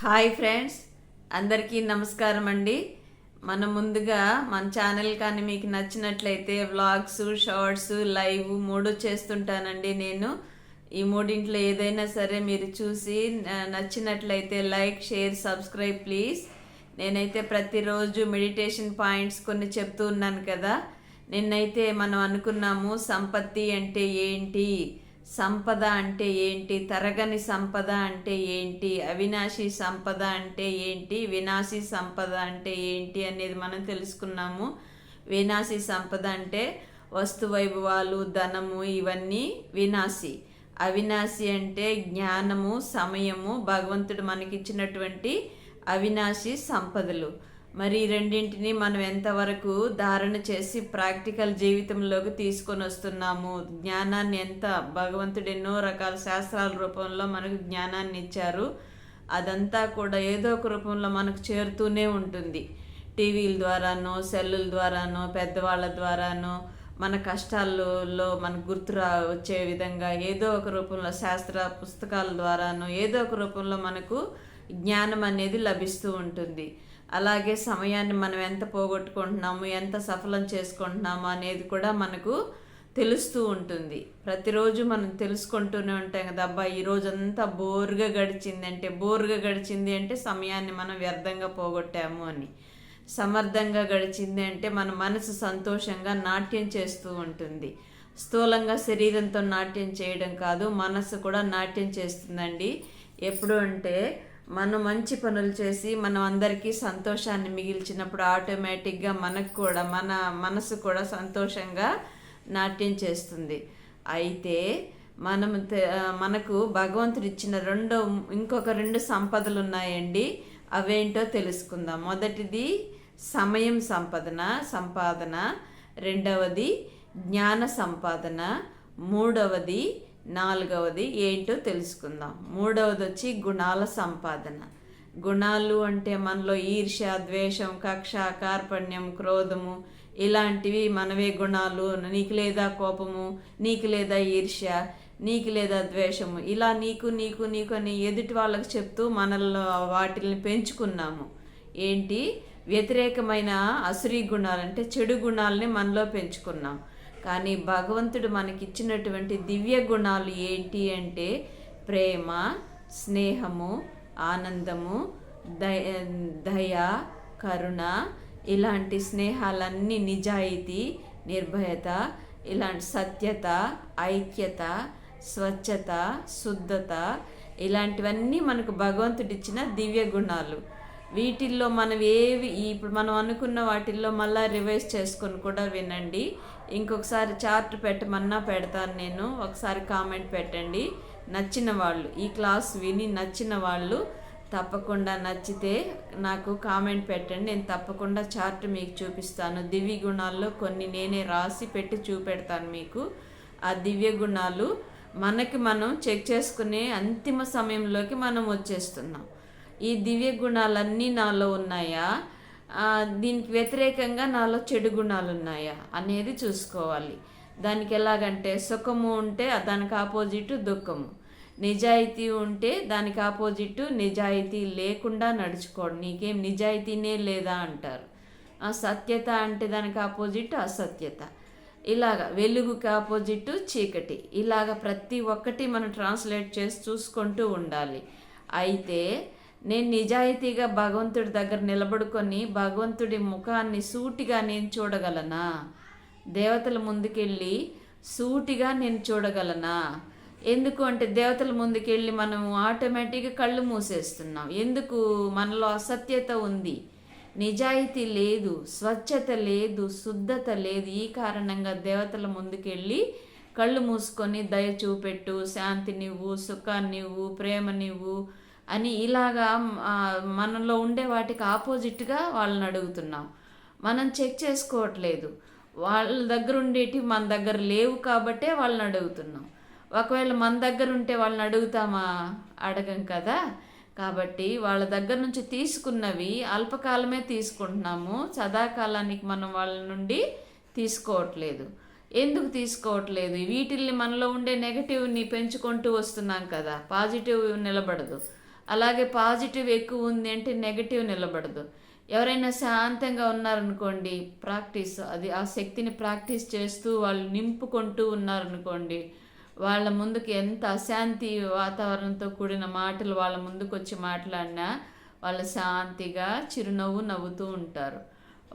Hi friends అందరికీ నమస్కారం అండి. మనం ముందుగా మన ఛానల్ కానీ మీకు నచ్చినట్లయితే వ్లాగ్స్ షార్ట్స్ లైవ్ మూడు చేస్తుంటానండి నేను. ఈ మూడింట్లో ఏదైనా సరే మీరు చూసి నచ్చినట్లయితే లైక్ షేర్ సబ్స్క్రైబ్ ప్లీజ్. నేనైతే ప్రతిరోజు మెడిటేషన్ పాయింట్స్ కొన్ని చెప్తూ ఉన్నాను కదా. నిన్నైతే మనం అనుకున్నాము సంపత్తి అంటే ఏంటి? సంపద అంటే ఏంటి? తరగని సంపద అంటే ఏంటి? అవినాశి సంపద అంటే ఏంటి? వినాశి సంపద అంటే ఏంటి అనేది మనం తెలుసుకున్నాము. వినాశి సంపద అంటే వస్తు వైభవాలు ధనము ఇవన్నీ వినాశి. అవినాశి అంటే జ్ఞానము సమయము భగవంతుడు మనకిచ్చినటువంటి అవినాశి సంపదలు. మరి రెండింటిని మనం ఎంతవరకు ధారణ చేసి ప్రాక్టికల్ జీవితంలోకి తీసుకొని వస్తున్నాము? జ్ఞానాన్ని ఎంత? భగవంతుడు ఎన్నో రకాల శాస్త్రాల రూపంలో మనకు జ్ఞానాన్ని ఇచ్చారు. అదంతా కూడా ఏదో ఒక రూపంలో మనకు చేరుతూనే ఉంటుంది. టీవీల ద్వారానో సెల్లుల ద్వారానో పెద్దవాళ్ళ ద్వారానో మన కష్టాల్లో మనకు గుర్తు రా వచ్చే విధంగా ఏదో ఒక రూపంలో శాస్త్ర పుస్తకాల ద్వారానో ఏదో ఒక రూపంలో మనకు జ్ఞానం అనేది లభిస్తూ ఉంటుంది. అలాగే సమయాన్ని మనం ఎంత పోగొట్టుకుంటున్నాము ఎంత సఫలం చేసుకుంటున్నాము అనేది కూడా మనకు తెలుస్తూ ఉంటుంది. ప్రతిరోజు మనం తెలుసుకుంటూనే ఉంటాం కదా అబ్బా ఈరోజు అంతా బోరుగా గడిచింది అంటే బోరుగా గడిచింది అంటే సమయాన్ని మనం వ్యర్థంగా పోగొట్టాము అని. సమర్థంగా గడిచింది అంటే మన మనసు సంతోషంగా నాట్యం చేస్తూ ఉంటుంది. స్థూలంగా శరీరంతో నాట్యం చేయడం కాదు మనసు కూడా నాట్యం చేస్తుందండి. ఎప్పుడు అంటే మనం మంచి పనులు చేసి మనం అందరికీ సంతోషాన్ని మిగిల్చినప్పుడు ఆటోమేటిక్గా మనకు కూడా మన మనసు కూడా సంతోషంగా నాట్యం చేస్తుంది. అయితే మనం మనకు భగవంతుడు ఇచ్చిన రెండు ఇంకొక రెండు సంపదలు ఉన్నాయండి. అవేంటో తెలుసుకుందాం. మొదటిది సమయం సంపాదన సంపాదన. రెండవది జ్ఞాన సంపాదన. మూడవది నాలుగవది ఏంటో తెలుసుకుందాం. మూడవది వచ్చి గుణాల సంపాదన. గుణాలు అంటే మనలో ఈర్ష్య ద్వేషం కక్ష కార్పణ్యం క్రోధము. ఇలాంటివి మనవే గుణాలు. నీకు లేదా కోపము నీకు లేదా ఈర్ష్య నీకు లేదా ద్వేషము. ఇలా నీకు నీకు నీకు అని ఎదుటి వాళ్ళకి చెప్తూ మనల్లో వాటిని పెంచుకున్నాము. ఏంటి? వ్యతిరేకమైన అసురీ గుణాలు అంటే చెడు గుణాలని మనలో పెంచుకున్నాం. కానీ భగవంతుడు మనకిచ్చినటువంటి దివ్య గుణాలు ఏంటి అంటే ప్రేమ స్నేహము ఆనందము దయ దయ కరుణ ఇలాంటి స్నేహాలన్నీ నిజాయితీ నిర్భయత ఇలాంటి సత్యత ఐక్యత స్వచ్ఛత శుద్ధత ఇలాంటివన్నీ మనకు భగవంతుడిచ్చిన దివ్య గుణాలు. వీటిల్లో మనం ఏవి ఇప్పుడు మనం అనుకున్న వాటిల్లో మళ్ళీ రివైజ్ చేసుకొని కూడా వినండి. ఇంకొకసారి చార్ట్ పెట్టమన్నా పెడతాను నేను. ఒకసారి కామెంట్ పెట్టండి. నచ్చిన వాళ్ళు ఈ క్లాస్ విని నచ్చిన వాళ్ళు తప్పకుండా నచ్చితే నాకు కామెంట్ పెట్టండి. నేను తప్పకుండా చార్ట్ మీకు చూపిస్తాను. దివ్య గుణాల్లో కొన్ని నేనే రాసి పెట్టి చూపెడతాను మీకు. ఆ దివ్య గుణాలు మనకి మనం చెక్ చేసుకునే అంతిమ సమయంలోకి మనం వచ్చేస్తున్నాం. ఈ దివ్య గుణాలన్నీ నాలో ఉన్నాయా? దీనికి వ్యతిరేకంగా నాలో చెడు గుణాలు ఉన్నాయా అనేది చూసుకోవాలి. దానికి ఎలాగంటే సుఖము ఉంటే దానికి ఆపోజిట్ దుఃఖము. నిజాయితీ ఉంటే దానికి ఆపోజిట్ నిజాయితీ లేకుండా నడుచుకోవడం. నీకేం నిజాయితీనే లేదా అంటారు. ఆ సత్యత అంటే దానికి ఆపోజిట్ అసత్యత. ఇలాగ వెలుగుకి ఆపోజిట్ చీకటి. ఇలాగ ప్రతి ఒక్కటి మనం ట్రాన్స్లేట్ చేసి చూసుకుంటూ ఉండాలి. అయితే నేను నిజాయితీగా భగవంతుడి దగ్గర నిలబడుకొని భగవంతుడి ముఖాన్ని సూటిగా నేను చూడగలనా? దేవతల ముందుకెళ్ళి సూటిగా నేను చూడగలనా? ఎందుకు అంటే దేవతల ముందుకెళ్ళి మనం ఆటోమేటిక్గా కళ్ళు మూసేస్తున్నాం. ఎందుకు? మనలో అసత్యత ఉంది. నిజాయితీ లేదు స్వచ్ఛత లేదు శుద్ధత లేదు. ఈ కారణంగా దేవతల ముందుకెళ్ళి కళ్ళు మూసుకొని దయ చూపెట్టు. శాంతినివ్వు సుఖాన్నివ్వు ప్రేమనివ్వు అని ఇలాగా మనలో ఉండే వాటికి ఆపోజిట్గా వాళ్ళని అడుగుతున్నాం. మనం చెక్ చేసుకోవట్లేదు. వాళ్ళ దగ్గర ఉండేటి మన దగ్గర లేవు కాబట్టే వాళ్ళని అడుగుతున్నాం. ఒకవేళ మన దగ్గర ఉంటే వాళ్ళని అడుగుతామా? అడగం కదా. కాబట్టి వాళ్ళ దగ్గర నుంచి తీసుకున్నవి అల్పకాలమే తీసుకుంటున్నాము. సదాకాలానికి మనం వాళ్ళ నుండి తీసుకోవట్లేదు. ఎందుకు తీసుకోవట్లేదు? వీటిల్ని మనలో ఉండే నెగటివ్ని పెంచుకుంటూ వస్తున్నాం కదా. పాజిటివ్ నిలబడదు. అలాగే పాజిటివ్ ఎక్కువ ఉంది అంటే నెగటివ్ నిలబడదు. ఎవరైనా శాంతంగా ఉన్నారనుకోండి ప్రాక్టీస్ అది ఆ శక్తిని ప్రాక్టీస్ చేస్తూ వాళ్ళు నింపుకుంటూ ఉన్నారనుకోండి వాళ్ళ ముందుకు ఎంత అశాంతి వాతావరణంతో కూడిన మాటలు వాళ్ళ ముందుకు వచ్చి మాట్లాడినా వాళ్ళు శాంతిగా చిరునవ్వు నవ్వుతూ ఉంటారు.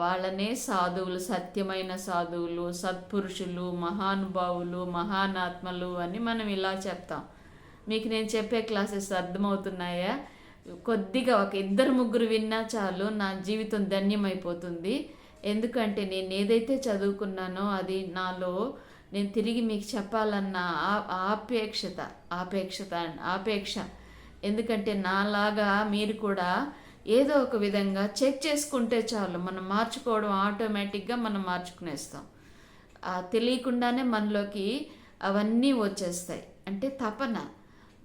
వాళ్ళనే సాధువులు సత్యమైన సాధువులు సత్పురుషులు మహానుభావులు మహానాత్మలు అని మనం ఇలా చెప్తాం. మీకు నేను చెప్పే క్లాసెస్ అర్థమవుతున్నాయా? కొద్దిగా ఒక ఇద్దరు ముగ్గురు విన్నా చాలు నా జీవితం ధన్యమైపోతుంది. ఎందుకంటే నేను ఏదైతే చదువుకున్నానో అది నాలో నేను తిరిగి మీకు చెప్పాలన్న ఆపేక్షత ఆపేక్షత ఆపేక్ష. ఎందుకంటే నాలాగా మీరు కూడా ఏదో ఒక విధంగా చెక్ చేసుకుంటే చాలు మనం మార్చుకోవడం ఆటోమేటిక్గా మనం మార్చుకునేస్తాం. తెలియకుండానే మనలోకి అవన్నీ వచ్చేస్తాయి. అంటే తపన.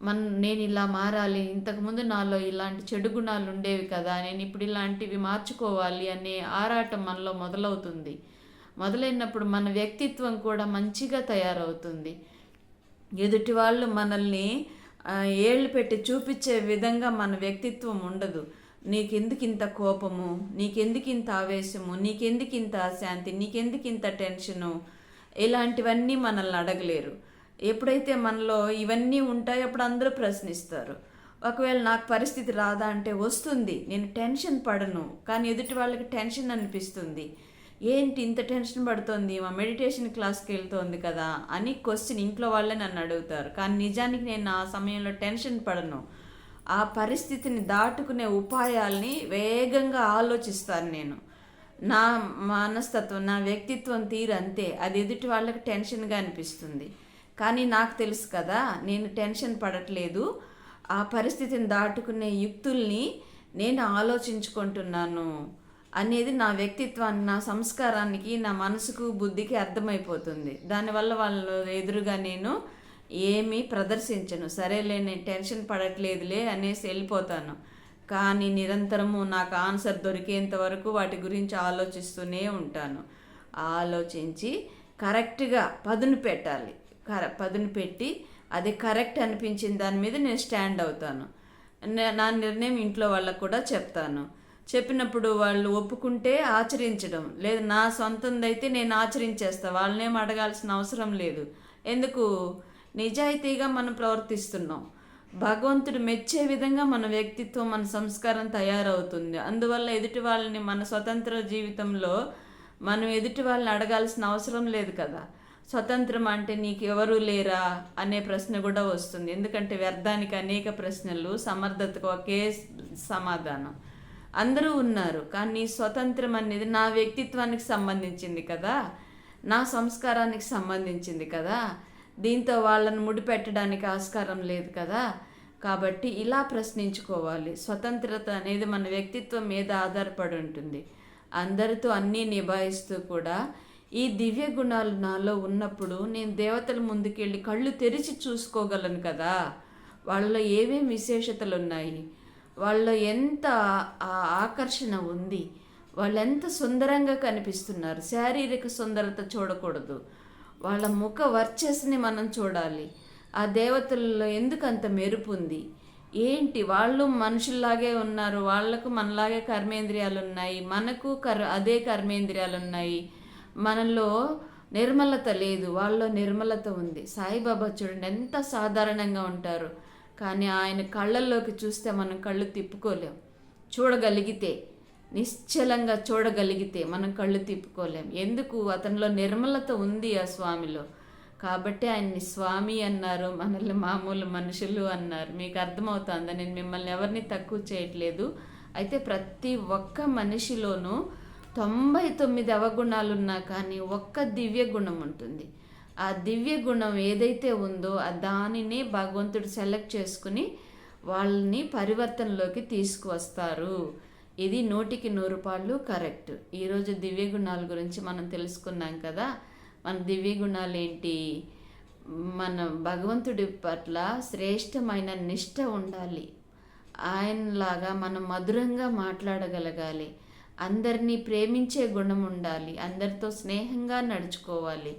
మన నేను ఇలా మారాలి ఇంతకుముందు నాలో ఇలాంటి చెడు గుణాలు ఉండేవి కదా నేను ఇప్పుడు ఇలాంటివి మార్చుకోవాలి అనే ఆరాటం మనలో మొదలవుతుంది. మొదలైనప్పుడు మన వ్యక్తిత్వం కూడా మంచిగా తయారవుతుంది. ఎదుటి వాళ్ళు మనల్ని ఏళ్ళు పెట్టి చూపించే విధంగా మన వ్యక్తిత్వం ఉండదు. నీకెందుకు ఇంత కోపము? నీకెందుకు ఇంత ఆవేశము? నీకెందుకు ఇంత అశాంతి? నీకెందుకు ఇంత టెన్షను? ఇలాంటివన్నీ మనల్ని అడగలేరు. ఎప్పుడైతే మనలో ఇవన్నీ ఉంటాయో అప్పుడు అందరూ ప్రశ్నిస్తారు. ఒకవేళ నాకు పరిస్థితి రాదా అంటే వస్తుంది నేను టెన్షన్ పడను కానీ ఎదుటి వాళ్ళకి టెన్షన్ అనిపిస్తుంది. ఏంటి ఇంత టెన్షన్ పడుతోంది మా మెడిటేషన్ క్లాస్కి వెళ్తోంది కదా అని క్వశ్చన్ ఇంట్లో వాళ్ళే నన్ను అడుగుతారు. కానీ నిజానికి నేను ఆ సమయంలో టెన్షన్ పడను. ఆ పరిస్థితిని దాటుకునే ఉపాయాల్ని వేగంగా ఆలోచిస్తాను నేను. నా మనస్తత్వం నా వ్యక్తిత్వం తీరు అంతే. అది ఎదుటి వాళ్ళకి టెన్షన్గా అనిపిస్తుంది. కానీ నాకు తెలుసు కదా నేను టెన్షన్ పడట్లేదు. ఆ పరిస్థితిని దాటుకునే యుక్తుల్ని నేను ఆలోచించుకుంటున్నాను అనేది నా వ్యక్తిత్వాన్ని నా సంస్కారానికి నా మనసుకు బుద్ధికి అర్థమైపోతుంది. దానివల్ల వాళ్ళ ఎదురుగా నేను ఏమీ ప్రదర్శించను. సరేలే నేను టెన్షన్ పడట్లేదులే అనేసి వెళ్ళిపోతాను. కానీ నిరంతరము నాకు ఆన్సర్ దొరికేంత వరకు వాటి గురించి ఆలోచిస్తూనే ఉంటాను. ఆలోచించి కరెక్ట్గా పదును పెట్టాలి. కర పదును పెట్టి అది కరెక్ట్ అనిపించిన దాని మీద నేను స్టాండ్ అవుతాను. నా నిర్ణయం ఇంట్లో వాళ్ళకు కూడా చెప్తాను. చెప్పినప్పుడు వాళ్ళు ఒప్పుకుంటే ఆచరించడం. లేదు నా సొంతందైతే నేను ఆచరించేస్తా. వాళ్ళనేం అడగాల్సిన అవసరం లేదు. ఎందుకు? నిజాయితీగా మనం ప్రవర్తిస్తున్నాం. భగవంతుడు మెచ్చే విధంగా మన వ్యక్తిత్వం మన సంస్కారం తయారవుతుంది. అందువల్ల ఎదుటి వాళ్ళని మన స్వతంత్ర జీవితంలో మనం ఎదుటి వాళ్ళని అడగాల్సిన అవసరం లేదు కదా. స్వతంత్రం అంటే నీకు ఎవరు లేరా అనే ప్రశ్న కూడా వస్తుంది. ఎందుకంటే వ్యర్థానికి అనేక ప్రశ్నలు సమర్థతకు ఒకే సమాధానం. అందరూ ఉన్నారు కానీ స్వతంత్రం అనేది నా వ్యక్తిత్వానికి సంబంధించింది కదా? నా సంస్కారానికి సంబంధించింది కదా? దీంతో వాళ్ళని ముడిపెట్టడానికి ఆస్కారం లేదు కదా? కాబట్టి ఇలా ప్రశ్నించుకోవాలి. స్వతంత్రత అనేది మన వ్యక్తిత్వం మీద ఆధారపడి ఉంటుంది. అందరితో అన్నీ నిభాయిస్తూ కూడా ఈ దివ్య గుణాలు నాలో ఉన్నప్పుడు నేను దేవతల ముందుకెళ్ళి కళ్ళు తెరిచి చూసుకోగలను కదా. వాళ్ళలో ఏమేం విశేషతలు ఉన్నాయి వాళ్ళలో ఎంత ఆకర్షణ ఉంది? వాళ్ళు ఎంత సుందరంగా కనిపిస్తున్నారు? శారీరక సుందరత చూడకూడదు. వాళ్ళ ముఖ వర్చస్ని మనం చూడాలి. ఆ దేవతల్లో ఎందుకు అంత మెరుపు ఉంది? ఏంటి? వాళ్ళు మనుషుల్లాగే ఉన్నారు. వాళ్ళకు మనలాగే కర్మేంద్రియాలు ఉన్నాయి మనకు కర్ అదే కర్మేంద్రియాలు ఉన్నాయి మనలో నిర్మలత లేదు వాళ్ళలో నిర్మలత ఉంది. సాయిబాబా చూడండి ఎంత సాధారణంగా ఉంటారు. కానీ ఆయన కళ్ళల్లోకి చూస్తే మనం కళ్ళు తిప్పుకోలేం. చూడగలిగితే నిశ్చలంగా చూడగలిగితే మనం కళ్ళు తిప్పుకోలేం. ఎందుకు? అతనిలో నిర్మలత ఉంది ఆ స్వామిలో. కాబట్టి ఆయన్ని స్వామి అన్నారు మనల్ని మామూలు మనుషులు అన్నారు. మీకు అర్థమవుతుందా? నేను మిమ్మల్ని ఎవరిని తక్కువ చేయట్లేదు. అయితే ప్రతి ఒక్క మనిషిలోనూ తొంభై తొమ్మిది అవగుణాలున్నా కానీ ఒక్క దివ్య గుణం ఉంటుంది. ఆ దివ్య గుణం ఏదైతే ఉందో ఆ దానిని భగవంతుడు సెలెక్ట్ చేసుకుని వాళ్ళని పరివర్తనలోకి తీసుకువస్తారు. ఇది నూటికి నూరు పాళ్ళు కరెక్ట్. ఈరోజు దివ్య గుణాల గురించి మనం తెలుసుకున్నాం కదా. మన దివ్య గుణాలు ఏంటి? మన భగవంతుడి పట్ల శ్రేష్టమైన నిష్ట ఉండాలి. ఆయనలాగా మనం మధురంగా మాట్లాడగలగాలి. అందరినీ ప్రేమించే గుణం ఉండాలి అందరితో స్నేహంగా నడుచుకోవాలి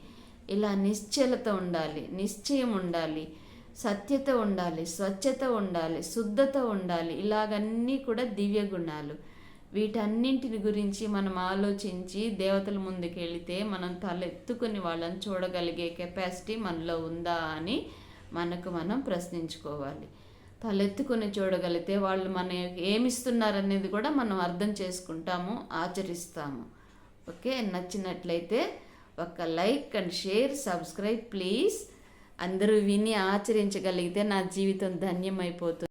ఇలా నిశ్చలత ఉండాలి నిశ్చయం ఉండాలి సత్యత ఉండాలి స్వచ్ఛత ఉండాలి శుద్ధత ఉండాలి ఇలాగన్నీ కూడా దివ్య గుణాలు. వీటన్నింటిని గురించి మనం ఆలోచించి దేవతల ముందుకు వెళితే మనం తలెత్తుకుని వాళ్ళని చూడగలిగే కెపాసిటీ మనలో ఉందా అని మనకు మనం ప్రశ్నించుకోవాలి. తలెత్తుకొని చూడగలిగితే వాళ్ళు మన ఏమిస్తున్నారనేది కూడా మనం అర్థం చేసుకుంటాము ఆచరిస్తాము. ఓకే? నచ్చినట్లయితే ఒక like and share subscribe please. అందరూ విని ఆచరించగలిగితే నా జీవితం ధన్యమైపోతుంది.